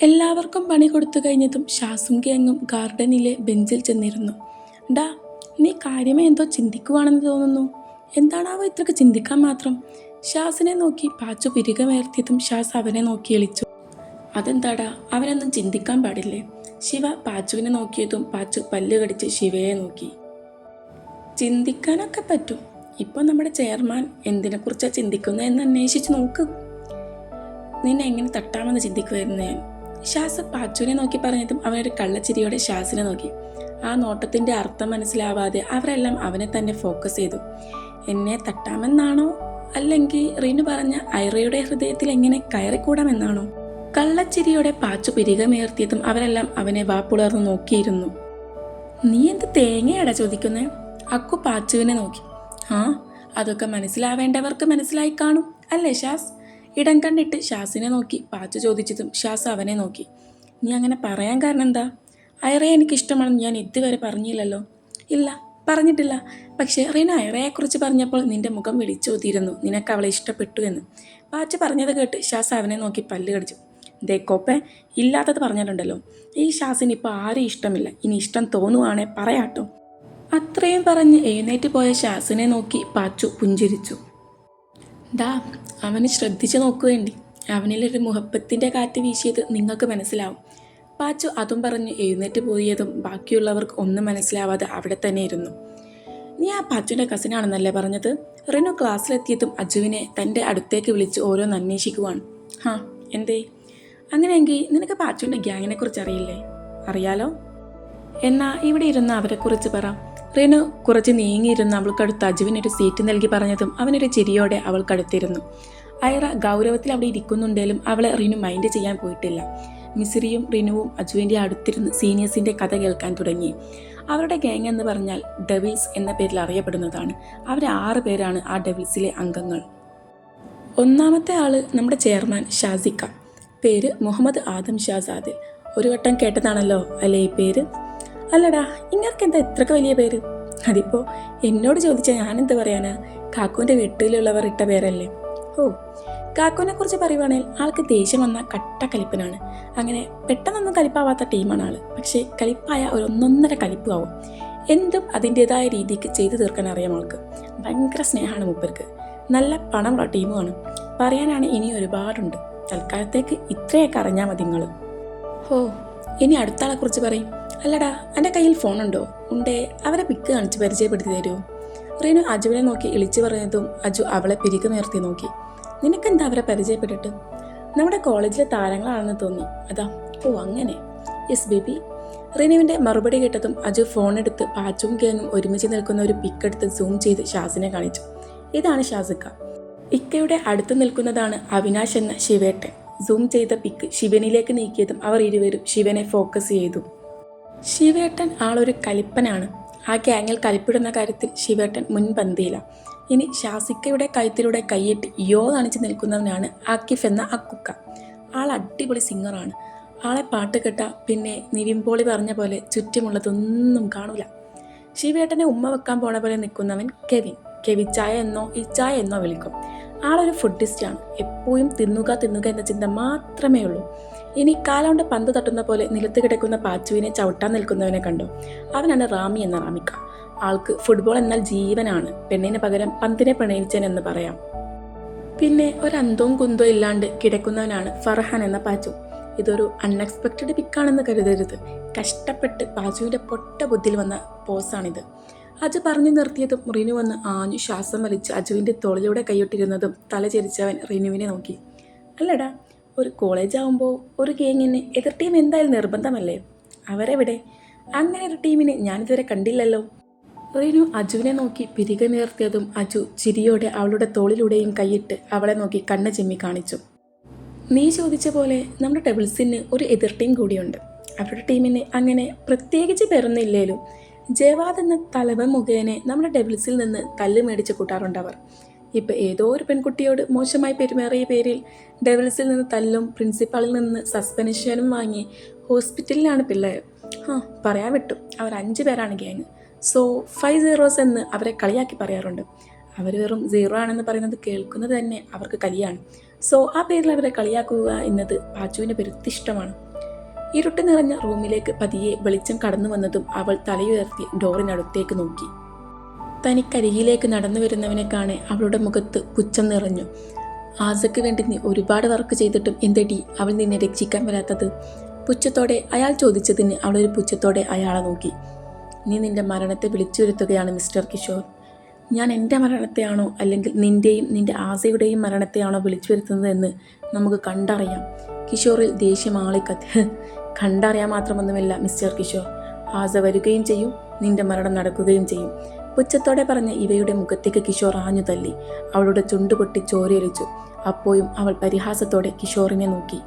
എല്ലാവർക്കും പണി കൊടുത്തു കഴിഞ്ഞതും ഷാസും ഗ്യാങ്ങും ഗാർഡനിലെ ബെഞ്ചിൽ ചെന്നിരുന്നു. ഡാ നീ കാര്യമായി എന്തോ ചിന്തിക്കുവാണെന്ന് തോന്നുന്നു. എന്താണാവോ ഇത്രക്ക് ചിന്തിക്കാൻ മാത്രം? ഷാസിനെ നോക്കി പാച്ചു പിരികമേർത്തിയതും ഷാസ് അവനെ നോക്കി എളിച്ചു. അതെന്താടാ? അവനൊന്നും ചിന്തിക്കാൻ പാടില്ലേ? ശിവ പാച്ചുവിനെ നോക്കിയതും പാച്ചു പല്ല് കടിച്ച് ശിവയെ നോക്കി. ചിന്തിക്കാനൊക്കെ പറ്റും. ഇപ്പോൾ നമ്മുടെ ചെയർമാൻ എന്തിനെക്കുറിച്ചാണ് ചിന്തിക്കുന്നത് എന്ന് അന്വേഷിച്ച് നോക്ക്. നിന്നെ എങ്ങനെ തട്ടാമെന്ന് ചിന്തിക്കുമായിരുന്നു ഞാൻ ഷാസ് പാച്ചുവിനെ നോക്കി പറഞ്ഞതും അവനൊരു കള്ളച്ചിരിയോടെ ഷാസിനെ നോക്കി. ആ നോട്ടത്തിന്റെ അർത്ഥം മനസ്സിലാവാതെ അവരെല്ലാം അവനെ തന്നെ ഫോക്കസ് ചെയ്തു. എന്നെ തട്ടാമെന്നാണോ? അല്ലെങ്കിൽ റീനു പറഞ്ഞ ഐറയുടെ ഹൃദയത്തിൽ എങ്ങനെ കയറിക്കൂടാമെന്നാണോ? കള്ളച്ചിരിയോടെ പാച്ചു പിരികമേർത്തിയതും അവരെല്ലാം അവനെ വാപ്പുളർന്ന് നോക്കിയിരുന്നു. നീ എന്ത് തേങ്ങയാടാ ചോദിക്കുന്നേ? അക്കു പാച്ചുവിനെ നോക്കി. ആ അതൊക്കെ മനസ്സിലാവേണ്ടവർക്ക് മനസ്സിലായി കാണും അല്ലേ ഷാസ് ഇടം കണ്ടിട്ട് ഷാസിനെ നോക്കി പാച്ചു ചോദിച്ചതും ഷാസ് അവനെ നോക്കി. നീ അങ്ങനെ പറയാൻ കാരണം എന്താ? അയറയെ എനിക്കിഷ്ടമാണെന്ന് ഞാൻ ഇതുവരെ പറഞ്ഞില്ലല്ലോ. ഇല്ല പറഞ്ഞിട്ടില്ല. പക്ഷേ റീന അയറയെക്കുറിച്ച് പറഞ്ഞപ്പോൾ നിന്റെ മുഖം വിളിച്ചോതിയിരുന്നു നിനക്ക് അവളെ ഇഷ്ടപ്പെട്ടു എന്ന്. പാച്ചു പറഞ്ഞത് കേട്ട് ഷാസ് അവനെ നോക്കി പല്ല് കടിച്ചു. ദേ ഇല്ലാത്തത് പറഞ്ഞിട്ടുണ്ടല്ലോ. ഈ ഷാസിന് ഇപ്പോൾ ആരും ഇഷ്ടമില്ല. ഇനി ഇഷ്ടം തോന്നുവാണേ പറയാട്ടോ. അത്രയും പറഞ്ഞ് എഴുന്നേറ്റ് പോയ ഷാസിനെ നോക്കി പാച്ചു പുഞ്ചിരിച്ചു. ദാ അവന് ശ്രദ്ധിച്ചു നോക്കുവേണ്ടി അവനിലൊരു മുഹബത്തിന്റെ കാറ്റ് വീശിയത് നിങ്ങൾക്ക് മനസ്സിലാവും. പാച്ചു അതും പറഞ്ഞ് എഴുന്നേറ്റ് പോയതും ബാക്കിയുള്ളവർക്ക് ഒന്നും മനസ്സിലാവാതെ അവിടെ തന്നെ ഇരുന്നു നീ ആ പാച്ചുവിന്റെ കസിനാണെന്നല്ലേ പറഞ്ഞത്? റിനു ക്ലാസ്സിലെത്തിയതും അജുവിനെ തന്റെ അടുത്തേക്ക് വിളിച്ച് ഓരോന്ന് അന്വേഷിക്കുവാണ്. ഹാ എന്തേ? അങ്ങനെയെങ്കിൽ നിനക്ക് പാച്ചുവിന്റെ ഗ്യാങ്ങിനെ കുറിച്ച് അറിയില്ലേ അറിയാലോ? എന്നാ ഇവിടെ ഇരുന്ന് അവരെക്കുറിച്ച് പറ. റിനു കുറച്ച് നീങ്ങിയിരുന്ന്. അവൾക്കടുത്ത് അജുവിനൊരു സീറ്റ് നൽകി പറഞ്ഞതും അവനൊരു ചിരിയോടെ അവൾക്കടുത്തിരുന്നു. അയറ ഗൗരവത്തിൽ അവിടെ ഇരിക്കുന്നുണ്ടെങ്കിലും അവളെ റിനു മൈൻഡ് ചെയ്യാൻ പോയിട്ടില്ല. മിസിറിയും റിനുവും അജുവിന്റെ അടുത്തിരുന്ന് സീനിയേഴ്സിന്റെ കഥ കേൾക്കാൻ തുടങ്ങി. അവരുടെ ഗാങ് എന്ന് പറഞ്ഞാൽ ഡെവിൾസ് എന്ന പേരിൽ അറിയപ്പെടുന്നതാണ്. അവരെ ആറ് പേരാണ് ആ ഡെവിൾസിലെ അംഗങ്ങൾ. ഒന്നാമത്തെ ആൾ നമ്മുടെ ചെയർമാൻ ഷാസിക്ക. പേര് മുഹമ്മദ് ആദം ഷാസാദ്. ഒരു വട്ടം കേട്ടതാണല്ലോ അല്ലേ ഈ പേര്? അല്ലടാ ഇങ്ങർക്ക് എന്താ ഇത്രക്ക് വലിയ പേര്? അതിപ്പോ എന്നോട് ചോദിച്ചാൽ ഞാനെന്ത് പറയാനാ? കാക്കുവിന്റെ വീട്ടിലുള്ളവർ ഇട്ട പേരല്ലേ? ഓ കാക്കുവിനെ കുറിച്ച് പറയുവാണെങ്കിൽ ആൾക്ക് ദേഷ്യം വന്ന കട്ട കലിപ്പനാണ്. അങ്ങനെ പെട്ടെന്നൊന്നും കലിപ്പാവാത്ത ടീമാണ് ആൾ. പക്ഷേ കലിപ്പായ ഒരു ഒന്നൊന്നര കലിപ്പ് ആവും എന്തും അതിന്റെതായ രീതിക്ക് ചെയ്തു തീർക്കാൻ അറിയാം ആൾക്ക്. ഭയങ്കര സ്നേഹമാണ് മൂപ്പർക്ക്. നല്ല പണമുള്ള ടീമുമാണ്. പറയാനാണ് ഇനി ഒരുപാടുണ്ട്. തൽക്കാലത്തേക്ക് ഇത്രയൊക്കെ അറിഞ്ഞാൽ മതി നിങ്ങൾ ഓ ഇനി അടുത്ത ആളെ കുറിച്ച് പറയും. അല്ലടാ എന്റെ കയ്യിൽ ഫോണുണ്ടോ? ഉണ്ടേ അവരെ പിക്ക് കാണിച്ച് പരിചയപ്പെടുത്തി തരുമോ റീനു അജുവിനെ നോക്കി ഇളിച്ചു പറഞ്ഞതും അജു അവളെ പിരികുമേർത്തി നോക്കി. നിനക്കെന്താ അവരെ പരിചയപ്പെട്ടിട്ട്? നമ്മുടെ കോളേജിലെ താരങ്ങളാണെന്ന് തോന്നി. അതാ ഓ അങ്ങനെ. Yes baby. റീനുവിന്റെ മറുപടി കേട്ടതും അജു ഫോണെടുത്ത് പാച്ചും കേങ്ങും ഒരുമിച്ച് നിൽക്കുന്ന ഒരു പിക്ക് എടുത്ത് സൂം ചെയ്ത് ഷാസിനെ കാണിച്ചു. ഇതാണ് ഷാസിക്ക. ഇക്കയുടെ അടുത്ത് നിൽക്കുന്നതാണ് അവിനാശ് എന്ന ശിവേട്ടൻ. സൂം ചെയ്ത പിക്ക് ശിവനിലേക്ക് നീക്കിയതും അവർ ഇരുവരും ശിവനെ ഫോക്കസ് ചെയ്തു. ശിവേട്ടൻ ആളൊരു കലിപ്പനാണ്. ആ ഗ്യാങ്ങിൽ കലിപ്പിടുന്ന കാര്യത്തിൽ ശിവേട്ടൻ മുൻപന്തിയിലാണ് ഇനി ശാസിക്കയുടെ കഴുത്തിലൂടെ കൈയിട്ട് യോ നണിച്ച് നിൽക്കുന്നവനാണ് ആക്കിഫ് എന്ന അക്കുക്ക ആൾ അടിപൊളി സിംഗറാണ്. ആളെ പാട്ട് കേട്ട പിന്നെ നിവിൻപോളി പറഞ്ഞ പോലെ ചുറ്റുമുള്ളതൊന്നും കാണൂല. ശിവേട്ടനെ ഉമ്മ വെക്കാൻ പോണ പോലെ നിൽക്കുന്നവൻ കെവിൻ. കെവിച്ചായ എന്നോ ഇച്ചായ എന്നോ വിളിക്കും. ആളൊരു ഫുഡിസ്റ്റാണ്. എപ്പോഴും തിന്നുക തിന്നുക എന്ന ചിന്ത മാത്രമേ ഉള്ളൂ. ഇനി കാലോണ്ട് പന്ത് തട്ടുന്ന പോലെ നിലത്ത് കിടക്കുന്ന പാച്ചുവിനെ ചവിട്ടാൻ നിൽക്കുന്നവനെ കണ്ടോ. അവനാണ് റാമി എന്ന റാമിക്ക. ആൾക്ക് ഫുട്ബോൾ എന്നാൽ ജീവനാണ്. പെണ്ണിന് പകരം പന്തിനെ പ്രണയിച്ചൻ എന്ന് പറയാം. പിന്നെ ഒരു അന്തവും കുന്തോ ഇല്ലാണ്ട് കിടക്കുന്നവനാണ് ഫർഹാൻ എന്ന പാച്ചു. ഇതൊരു അൺഎക്സ്പെക്റ്റഡ് പിക്കാണെന്ന് കരുതരുത്. കഷ്ടപ്പെട്ട് പാച്ചുവിന്റെ പൊട്ട ബുദ്ധിയിൽ വന്ന പോസാണിത് അജു പറഞ്ഞു നിർത്തിയതും റിനു വന്ന് ആഞ്ഞു ശ്വാസം വലിച്ച് അജുവിന്റെ തോളിലൂടെ കൈയിട്ടിരുന്നതും തല ചെരിച്ചവൻ റിനുവിനെ നോക്കി. അല്ലടാ ഒരു കോളേജ് ആകുമ്പോൾ ഒരു ഗേങ്ങിന് എതിർ ടീം എന്തായാലും നിർബന്ധമല്ലേ? അവരെവിടെ? അങ്ങനെ ഒരു ടീമിനെ ഞാനിതുവരെ കണ്ടില്ലല്ലോ. റീനു അജുവിനെ നോക്കി പിരികെ പിരികമേർത്തിയതും അജു ചിരിയോടെ അവളുടെ തോളിലൂടെയും കൈയിട്ട് അവളെ നോക്കി കണ്ണ് ചെമ്മി കാണിച്ചു. നീ ചോദിച്ച പോലെ നമ്മുടെ ഡബിൾസിന് ഒരു എതിർ ടീം കൂടിയുണ്ട്. അവരുടെ ടീമിന് അങ്ങനെ പ്രത്യേകിച്ച് പേരൊന്നുമില്ലേലും. ജവാദ് എന്ന തലവൻ മുഖേന നമ്മുടെ ഡെബിൾസിൽ നിന്ന് തല്ല് മേടിച്ച് കൂട്ടാറുണ്ട് അവർ ഇപ്പം ഏതോ ഒരു പെൺകുട്ടിയോട് മോശമായി പെരുമാറിയ പേരിൽ ഡെവൽസിൽ നിന്ന് തല്ലും പ്രിൻസിപ്പാളിൽ നിന്ന് സസ്പെൻഷനും വാങ്ങി ഹോസ്പിറ്റലിലാണ് പിള്ളേർ. ആ പറയാൻ വിട്ടു. അവർ അഞ്ച് പേരാണ് ഗ്യാങ്. സോ ഫൈവ് സീറോസ് എന്ന് അവരെ കളിയാക്കി പറയാറുണ്ട്. അവർ വെറും സീറോ ആണെന്ന് പറയുന്നത് കേൾക്കുന്നത് തന്നെ അവർക്ക് കലിയാണ്. സോ ആ പേരിൽ അവരെ കളിയാക്കുക എന്നത് പാച്ചുവിന് പെരുത്തിഷ്ടമാണ്. ഇരുട്ട് നിറഞ്ഞ റൂമിലേക്ക് പതിയെ വെളിച്ചം കടന്നു വന്നതും അവൾ തലയുയർത്തി ഡോറിനടുത്തേക്ക് നോക്കി. തനിക്കരികിലേക്ക് നടന്നു വരുന്നവനെ കാണെ അവളുടെ മുഖത്ത് പുച്ഛം നിറഞ്ഞു. ആസക്ക് വേണ്ടി നീ ഒരുപാട് വർക്ക് ചെയ്തിട്ടും എന്തടി അവൾ നിന്നെ രക്ഷിക്കാൻ വരാത്തത്? പുച്ഛത്തോടെ അയാൾ ചോദിച്ചതിന് അവളൊരു പുച്ഛത്തോടെ അയാളെ നോക്കി. നീ നിന്റെ മരണത്തെ വിളിച്ചു വരുത്തുകയാണ് മിസ്റ്റർ കിഷോർ. ഞാൻ എന്റെ മരണത്തെയാണോ അല്ലെങ്കിൽ നിന്റെയും നിന്റെ ആസയുടെയും മരണത്തെയാണോ വിളിച്ചു വരുത്തുന്നത് എന്ന് നമുക്ക് കണ്ടറിയാം. കിഷോറിൽ ദേഷ്യം ആളിക്കത്ത് കണ്ടറിയാൻ മാത്രമൊന്നുമില്ല മിസ്റ്റർ കിഷോർ. ആസ വരികയും ചെയ്യും നിന്റെ മരണം നടക്കുകയും ചെയ്യും. പുച്ഛത്തോടെ പറഞ്ഞ ഇവയുടെ മുഖത്തേക്ക് കിഷോർ ആഞ്ഞു തല്ലി അവളുടെ ചുണ്ടുപൊട്ടി ചോരയൊലിച്ചു. അപ്പോഴും അവൾ പരിഹാസത്തോടെ കിഷോറിനെ നോക്കി.